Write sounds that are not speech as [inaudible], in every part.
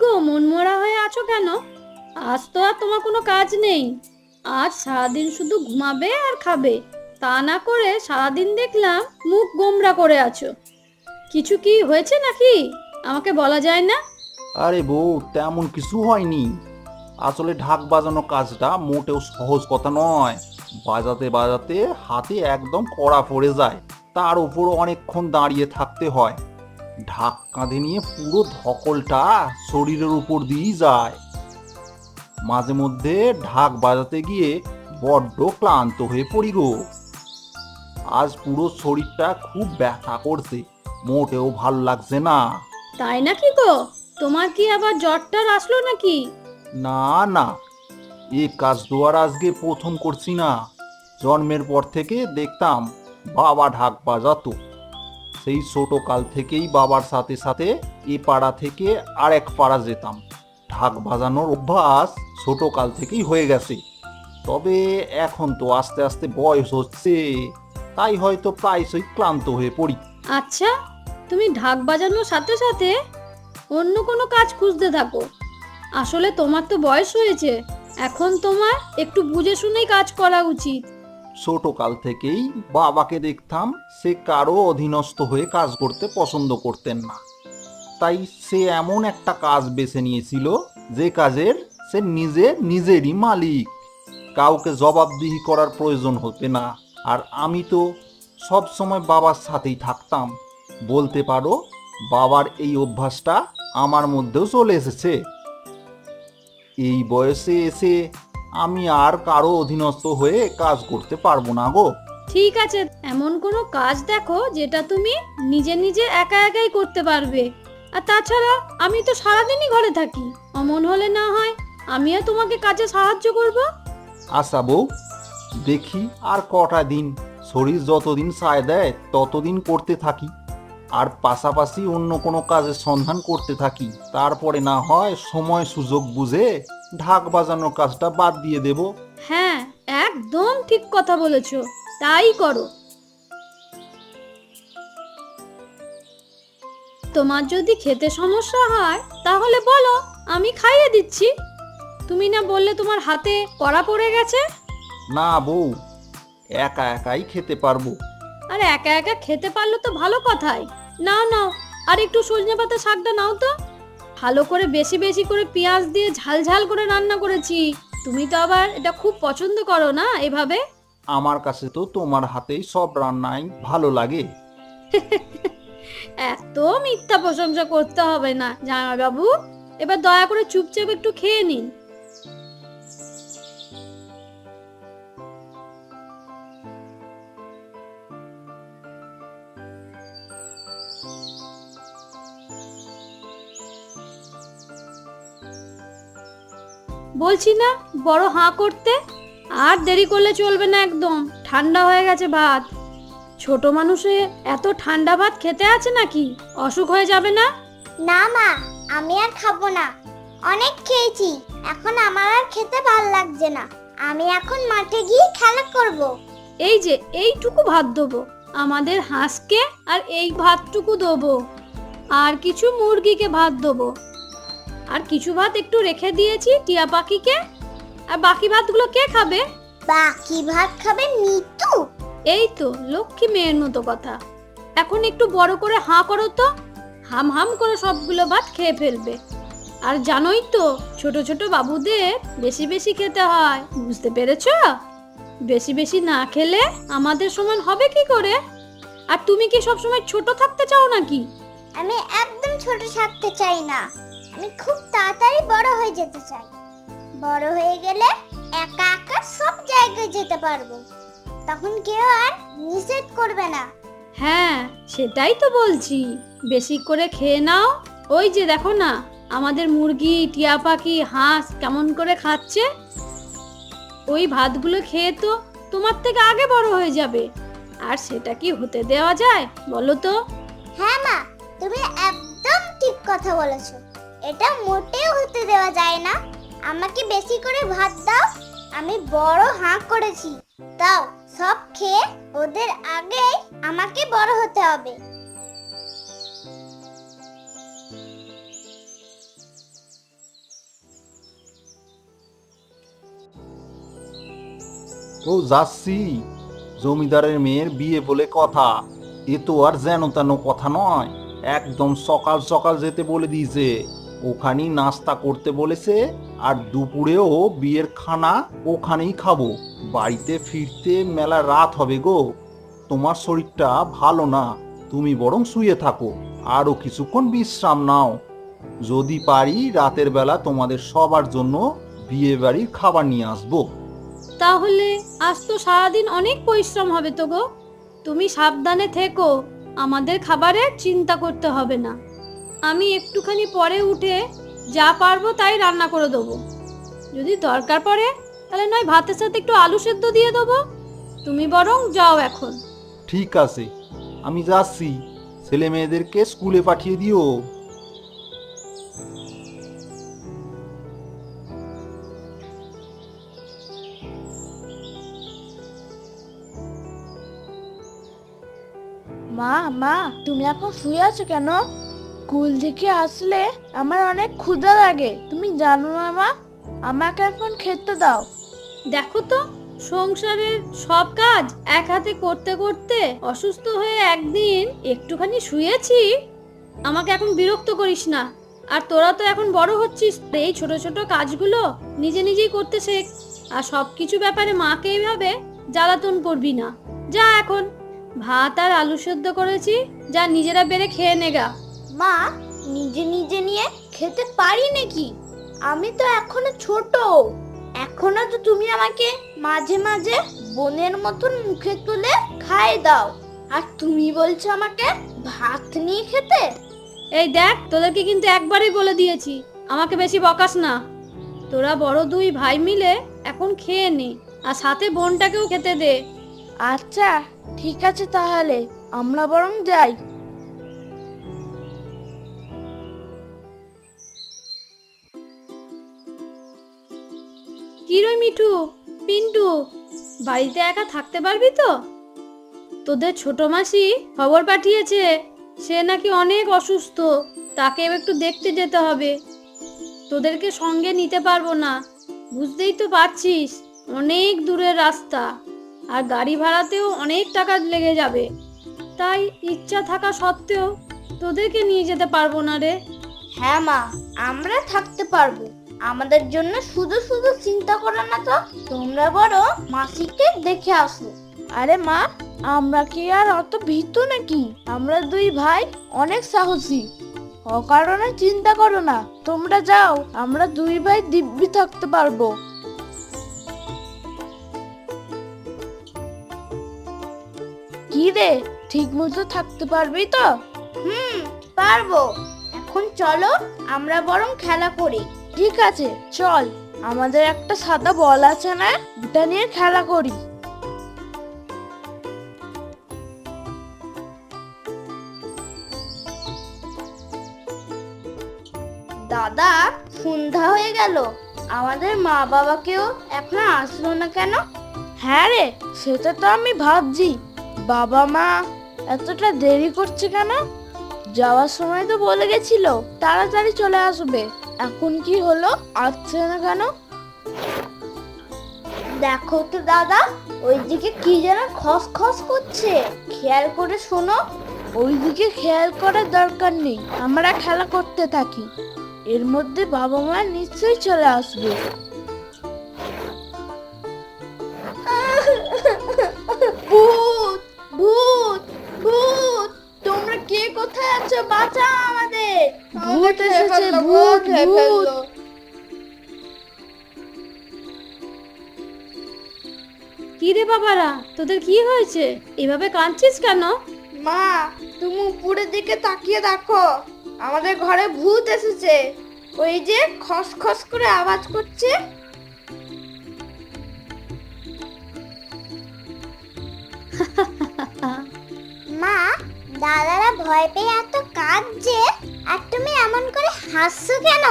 গো, মনমরা হয়ে আছো কেন? আজ তো আর তোমার কোনো কাজ নেই। আজ সারাদিন শুধু ঘুমাবে আর খাবে। তা না করে সারাদিন দেখলাম মুখ গোমরা করে আছো। কিছু কি হয়েছে নাকি? আমাকে বলা যায় না? আরে বউ, তেমন কিছু হয়নি। আসলে ঢাক বাজানো কাজটা মোটেও সহজ কথা নয়। বাজাতে বাজাতে হাতে একদম কড়া পড়ে যায়। তার উপর অনেকক্ষণ দাঁড়িয়ে থাকতে হয়। ঢাক কাঁধে নিয়ে পুরো ধকলটা শরীরের উপর দিয়েই যায়। মাঝে মধ্যে ঢাক বাজাতে গিয়ে বড্ড ক্লান্ত হয়ে পড়ি গো। আজ পুরো শরীরটা খুব ব্যথা করছে মোটেও ভালো লাগছে না। তাই নাকি গো? তোমার কি আবার জ্বরটার আসলো নাকি? না না এ কাজ দোয়ার আজকে প্রথম করছি না। জন্মের পর থেকে দেখতাম বাবা ঢাক বাজাতো। সেই ছোট কাল থেকেই বাবার সাথে সাথে এ পাড়া থেকে আর এক পাড়া যেতাম। ঢাক বাজানোর অভ্যাস ছোট কাল থেকেই হয়ে গেছে। তবে এখন তো আস্তে আস্তে বয়স হচ্ছে, তাই হয়তো প্রায়শই ক্লান্ত হয়ে পড়ি। আচ্ছা তুমি ঢাক বাজানোর সাথে সাথে অন্য কোনো কাজ খুঁজতে থাকো। আসলে তোমার তো বয়স হয়েছে, এখন তোমার একটু বুঝে শুনেই কাজ করা উচিত। ছোট কাল থেকেই বাবাকে দেখতাম সে কারও অধীনস্থ হয়ে কাজ করতে পছন্দ করতেন না। তাই সে এমন একটা কাজ বেছে নিয়েছিল যে কাজের সে নিজে নিজেরই মালিক। কাউকে জবাবদিহি করার প্রয়োজন হতে না। আর আমি তো সব সময় বাবার সাথেই থাকতাম। বলতে পারো, বাবার এই অভ্যাসটা আমার মধ্যেও চলে এসেছে। এই বয়সে এসে আমি আর কারও অধীনস্থ হয়ে কাজ করতে পারব না গো। ঠিক আছে এমন কোনো কাজ দেখো যেটা তুমি নিজে নিজে একা একাই করতে পারবে। আর তাছাড়া আমি তো সারাদিনই ঘরে থাকি অমন হলে না হয় আমিও তোমাকে কাজে সাহায্য করব। আশা বউ দেখি আর কটা দিন শরীর যতদিন সায় দেয় ততদিন করতে থাকি। আর পাশাপাশি অন্য কোনো কাজের সন্ধান করতে থাকি। তারপরে না হয় সময় সুযোগ বুঝে ঢাক বাজানোর কাজটা বাদ দিয়ে দেব। হ্যাঁ একদম ঠিক কথা বলেছ। তাই করো। তোমার যদি খেতে সমস্যা হয় তাহলে বলো আমি খাইয়ে দিচ্ছি। তুমি না বললে তোমার হাতে কড়া পড়ে গেছে? না বউ একা একাই খেতে পারব। আর একা একা খেতে পারলে তো ভালো কথাই। নাও নাও আর একটু সজনে পাতা শাকটা নাও তো। ভালো করে বেশি বেশি করে পেঁয়াজ দিয়ে ঝাল ঝাল করে রান্না করেছি। তুমি তো আবার এটা খুব পছন্দ করো না এভাবে? আমার কাছে তো তোমার হাতেই সব রান্নাই ভালো লাগে। এত মিথ্যা প্রশংসা করতে হবে না জামাইবাবু। এবার দয়া করে চুপচাপ একটু খেয়ে নিন। বলছি না বড় হাঁ করতে? আর দেরি করলে চলবে না একদম ঠান্ডা হয়ে গেছে ভাত। ছোট মানুষে এত ঠান্ডা ভাত খেতে আছে নাকি? অসুখ হয়ে যাবে না? না মা আমি আর খাব না। অনেক খেয়েছি এখন আমার আর খেতে ভালো লাগছে না। আমি এখন মাঠে গিয়ে খেলা করব। এই যে এইটুকু ভাত দেবো। আমাদের হাঁসকে আর এই ভাতটুকু দেবো। আর কিছু মুরগিকে ভাত দেবো। আর কিছু ভাত একটু রেখে দিয়েছি টিয়া পাখিকে। আর বাকি ভাতগুলো কে খাবে? বাকি ভাত খাবে নিতু। এই তো লক্ষ্মী মেয়ের মতো কথা। এখন একটু বড় করে হাঁ করো তো। হাম হাম করে সবগুলো ভাত খেয়ে ফেলবে। আর জানোই তো ছোট ছোট বাবুদের বেশি বেশি খেতে হয় বুঝতে পেরেছ? বেশি বেশি না খেলে আমাদের সমান হবে কি করে? আর তুমি কি সবসময় ছোট থাকতে চাও নাকি? আমি একদম ছোট থাকতে চাই না। আমি খুব তাড়াতাড়ি বড় হয়ে যেতে চাই। বড় হয়ে গেলে একা একা সব জায়গায় যেতে পারব। তখন কেউ আর নিষেধ করবে না। হ্যাঁ সেটাই তো বলছি। বেশি করে খেয়ে নাও। ওই যে দেখো না আমাদের মুরগি টিয়া পাখি হাঁস কেমন করে খাচ্ছে? ওই ভাতগুলো খেয়ে তো তোমার থেকে আগে বড় হয়ে যাবে। আর সেটা কি হতে দেওয়া যায় বলো তো? হ্যাঁ মা তুমি একদম ঠিক কথা বলেছ। এটা মোটেও হতে দেওয়া যায় না। আমাকে বেশি করে ভাত দাও, আমি বড় হাঁ করেছি। দাও, সব খেয়ে ওদের আগে আমাকে বড় হতে হবে। ও যাচ্ছি। জমিদারের মেয়ের বিয়ে বলে কথা। এ তো আর যেন তেন কথা নয়। একদম সকাল সকাল যেতে বলে দিয়েছে। ওখানেই নাস্তা করতে বলেছে আর দুপুরেও বিয়ের খানা ওখানেই খাব। বাড়িতে ফিরতে মেলা রাত হবে গো। তোমার শরীরটা ভালো না, তুমি বরং শুয়ে থাকো। আরও কিছুক্ষণ বিশ্রাম নাও। যদি পারি রাতের বেলা তোমাদের সবার জন্য বিয়ে বাড়ির খাবার নিয়ে আসব। তাহলে আজ তো সারাদিন অনেক পরিশ্রম হবে তো গো। তুমি সাবধানে থেকো, আমাদের খাবারের চিন্তা করতে হবে না। আমি একটুখানি পরে উঠে যা পারব তাই রান্না করে দেবো। যদি দরকার পড়ে তাহলে নয় ভাতের সাথে একটু আলু সেদ্ধ দিয়ে দেবো। তুমি বরং যাও এখন। ঠিক আছে। আমি যাচ্ছি। ছেলে মেয়েদেরকে স্কুলে পাঠিয়ে দিও। মা মা তুমি এখন শুয়ে আছো কেন? স্কুল থেকে আসলে আমার অনেক ক্ষুধা লাগে। তুমি জানো না মা? আমাকে এখন খেতে দাও। দেখো তো, সংসারের সব কাজ এক হাতে করতে করতে অসুস্থ হয়ে একদিন একটুখানি শুয়েছি। আমাকে এখন বিরক্ত করিস না। আর তোরা তো এখন বড় হচ্ছিস, এই ছোট ছোট কাজগুলো নিজে নিজেই করতে শেখ। আর সব কিছু ব্যাপারে মাকে এইভাবে জ্বালাতন করবি না। যা এখন, ভাত আর আলু সেদ্ধ করেছি, যা নিজেরা বেড়ে খেয়ে নেগা মা নিজে নিজে নিয়ে খেতে পারি নাকি? আমি তো এখনও ছোট। এখনও তো তুমি আমাকে মাঝে মাঝে বোনের মতন মুখে তুলে খাই দাও। আর তুমি বলছো আমাকে ভাত নিয়ে খেতে? এই দেখ তোদেরকে কিন্তু একবারই বলে দিয়েছি আমাকে বেশি বকাস না। তোরা বড় দুই ভাই মিলে এখন খেয়ে নে আর সাথে বোনটাকেও খেতে দে। আচ্ছা ঠিক আছে তাহলে আমরা বরং যাই। মিঠু, পিন্টু, বাড়িতে একা থাকতে পারবি তো? তোদের ছোট মাসি খবর পাঠিয়েছে, সে নাকি অনেক অসুস্থ, তাকে একটু দেখতে যেতে হবে। তোদেরকে সঙ্গে নিতে পারব না, বুঝতেই তো পারছিস, অনেক দূরের রাস্তা, আর গাড়ি ভাড়াতেও অনেক টাকা লেগে যাবে। তাই ইচ্ছা থাকা সত্ত্বেও তোদেরকে নিয়ে যেতে পারব না রে। হ্যাঁ মা, আমরা থাকতে পারব। আমাদের জন্য শুধু শুধু চিন্তা করো না তো তোমরা বড় মাসিকে দেখে আসো। আরে মা আমরা কি আর অত ভীতু নাকি? আমরা দুই ভাই অনেক সাহসী। অকারণে চিন্তা করো না তোমরা যাও আমরা দুই ভাই দিব্যি থাকতে পারব। কি রে ঠিক মতো থাকতে পারবি তো? হুম পারব। এখন চলো আমরা বরং খেলা করি। ঠিক আছে, চল। আমাদের একটা সাদা বল আছে না, ওটা নিয়ে খেলা করি। দাদা, সন্ধ্যা হয়ে গেল। আমাদের মা বাবাকেও এখন আসলো না কেন? হ্যাঁ রে, সেটা তো আমি ভাবছি। বাবা মা এতটা দেরি করছে কেন? যাওয়ার সময় তো বলে গেছিল, তাড়াতাড়ি চলে আসবে। এখন কি হলো? আসছে না কেন? দেখো তো দাদা, ওইদিকে কি যেন খসখস করছে। খেয়াল করে শোনো, ওইদিকে খেয়াল করার দরকার নেই। আমরা খেলা করতে থাকি। এর মধ্যে বাবা মা নিশ্চয়ই চলে আসবে। ভূত ভূত ভূত, তোমরা কে কোথায় আছো? বাঁচাও আমাদের। ভূত এসেছে ভূত ভূত। কি রে বাবারা তোদের কি হয়েছে? এভাবে কাঁদছিস কেন? মা তুমি উপরের দিকে তাকিয়ে দেখো আমাদের ঘরে ভূত এসেছে। ওই যে খসখস করে আওয়াজ করছে। [laughs] মা দাদারা ভয় পেয়ে এত কাঁদছে, আর তুমি এমন করে হাসছো কেন?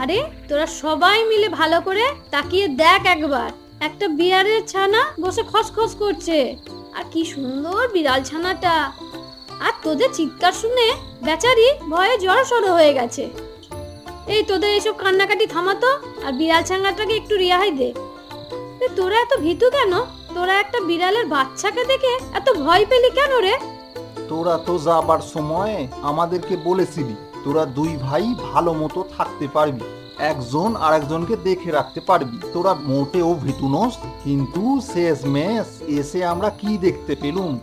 আরে, তোরা সবাই মিলে ভালো করে তাকিয়ে দেখ একবার। একটা বিড়ালের ছানা বসে খসখস করছে। আর কি সুন্দর বিড়াল ছানাটা। আর তোদের চিৎকার শুনে বেচারি ভয়ে জড়সড় হয়ে গেছে। এই তোদের এইসব কান্নাকাটি থামাতো, আর বিড়াল ছানাটাকে একটু রেহাই দে। তোরা এত ভীতু কেন? তোরা একটা বিড়ালের বাচ্চাকে দেখে এত ভয় পেলি কেন রে? তোরা তো যাবার সময় আমাদেরকে বলেছিলি তোরা দুই ভাই ভালো মতো থাকতে পারবি একজন আর একজনকে দেখে রাখতে পারবি। তোরা মোটেও ভীতু নোস কিন্তু শেষ মেস এসে আমরা কি দেখতে পেলুম?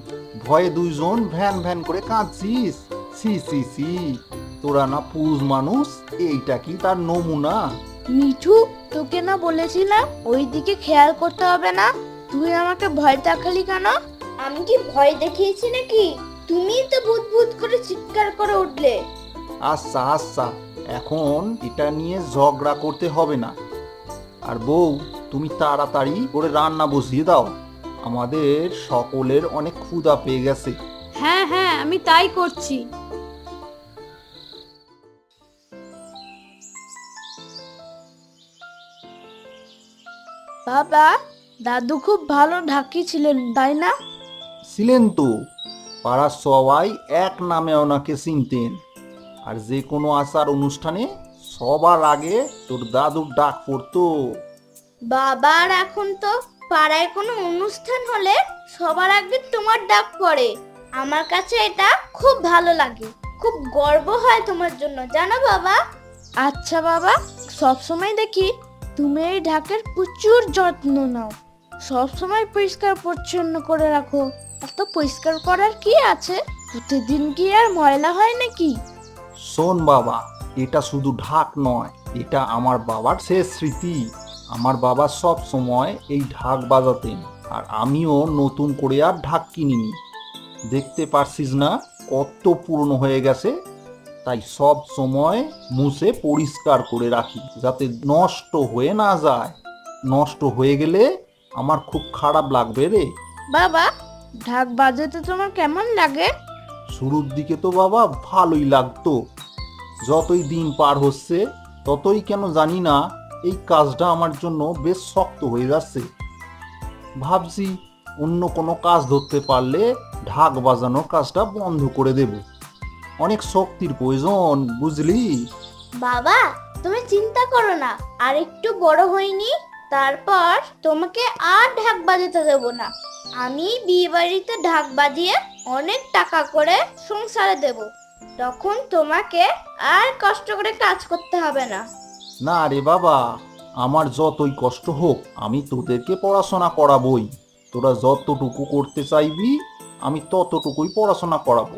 ভয়ে দুইজন ভ্যান ভ্যান করে কাঁদছিস। সি সি সি তোরা না পুরুষ মানুষ এইটা কি তার নমুনা? মিঠু তোকে না বলেছিলাম ওই দিকে খেয়াল করতে হবে না? তুই আমাকে ভয় দেখালি কেন? আমি কি ভয় দেখিয়েছি নাকি? তুমি তো ভূত ভূত করে চিৎকার করে উঠলে। আচ্ছা আচ্ছা এখন এটা নিয়ে ঝগড়া করতে হবে না। আর বউ তুমি তাড়াতাড়ি করে রান্না বসিয়ে দাও। আমাদের সকলের অনেক ক্ষুধা পেয়ে গেছে। হ্যাঁ হ্যাঁ আমি তাই করছি। বাবা দাদু খুব ভালো ঢাকি ছিলেন তাই না? ছিলেন তো। পাড়ার সবাই এক নামে ওনাকে চিনতেন। আর যে কোনো আচার অনুষ্ঠানে সবার আগে তোর দাদুর ডাক পড়তো। বাবার এখন তো পাড়ায় কোনো অনুষ্ঠান হলে সবার আগে তোমার ডাক পড়ে। আমার কাছে এটা খুব ভালো লাগে। খুব গর্ব হয় তোমার জন্য। জানো বাবা? আচ্ছা বাবা সব সময় দেখি তুমি এই ঢাকের প্রচুর যত্ন নাও। সব সময় পরিষ্কার পরিচ্ছন্ন করে রাখো। এত পরিষ্কার করার কি আছে? প্রতিদিন কি আর ময়লা হয় নাকি? শোন বাবা, এটা শুধু ঢাক নয়, এটা আমার বাবার শেষ স্মৃতি। আমার বাবা সব সময় এই ঢাক বাজাতেন, আর আমিও নতুন করে আর ঢাক কিনিনি। দেখতে পারছিস না কত পুরনো হয়ে গেছে? তাই সব সময় মুছে পরিষ্কার করে রাখি, যাতে নষ্ট হয়ে না যায়। নষ্ট হয়ে গেলে আমার খুব খারাপ লাগবে রে। বাবা ঢাক বাজাতে তোমার কেমন লাগে? শুরুর দিকে তো বাবা ভালোই লাগতো। যতই দিন পার হচ্ছে ততই কেন জানি না এই কাজটা আমার জন্য বেশ শক্ত হয়ে যাচ্ছে। ভাবছি অন্য কোনো কাজ ধরতে পারলে ঢাক বাজানোর কাজটা বন্ধ করে দেব। অনেক শক্তির প্রয়োজন বুঝলি? বাবা তুমি চিন্তা করো না আর একটু বড় হইনি? তারপর তোমাকে আর ঢাক বাজাতে দেবো না। আমি বিয়ে বাড়িতে ঢাক বাজিয়ে অনেক টাকা করে সংসারে দেব। তখন তোমাকে আর কষ্ট করে কাজ করতে হবে না। না রে বাবা, আমার যতই কষ্ট হোক, আমি তোদেরকে পড়াশোনা করাবই। তোরা যতটুকু করতে চাইবি, আমি ততটুকুই পড়াশোনা করাবো।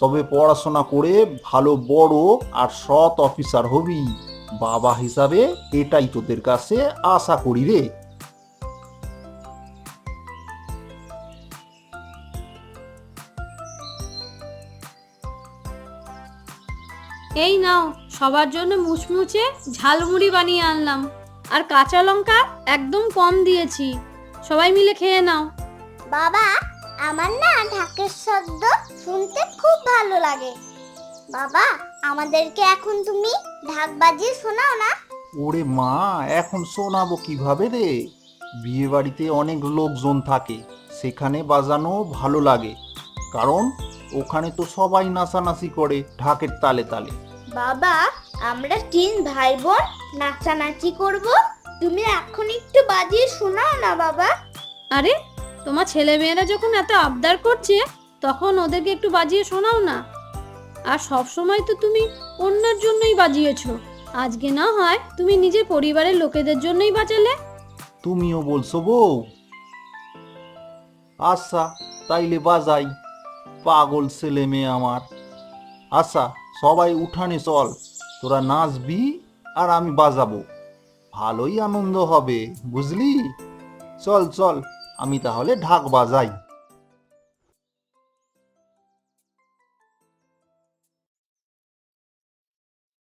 তবে পড়াশোনা করে ভালো বড় আর সৎ অফিসার হবি। বাবা হিসাবে এটাই তোদের কাছে আশা করি রে। এই নাও সবার জন্য মুচমুচে ঝালমুড়ি বানিয়ে আনলাম। আর কাঁচা লঙ্কা একদম কম দিয়েছি। সবাই মিলে খেয়ে নাও। বাবা আমার না ঢাকের শব্দ শুনতে খুব ভালো লাগে। বাবা আমাদেরকে এখন তুমি ঢাক বাজিয়ে শোনাও না। ওরে মা এখন শোনাবো কীভাবে রে? বিয়ে বাড়িতে অনেক লোকজন থাকে সেখানে বাজানো ভালো লাগে। কারণ ওখানে তো সবাই নাচানাচি করে ঢাকের তালে তালে। বাবা আমরা তিন ভাই বোন নাচানাচি করব। তুমি এখন একটু বাজিয়ে শোনাও না বাবা। আরে তোমার ছেলে মেয়েরা যখন এত আবদার করছে তখন ওদেরকে একটু বাজিয়ে শোনাও না। আর সব সময় তো তুমি অন্যের জন্যই বাজিয়েছো। আজকে না হয় তুমি নিজের পরিবারের লোকেদের জন্যই বাজালে। তুমিও বলছো বউ। আচ্ছা তাইলে বাজাই। পাগল ছেলে মেয়ে আমার। আচ্ছা সবাই উঠানে চল। তোরা নাচবি আর আমি বাজাবো। ভালোই আনন্দ হবে, বুঝলি? চল চল, আমি তাহলে ঢাক বাজাই।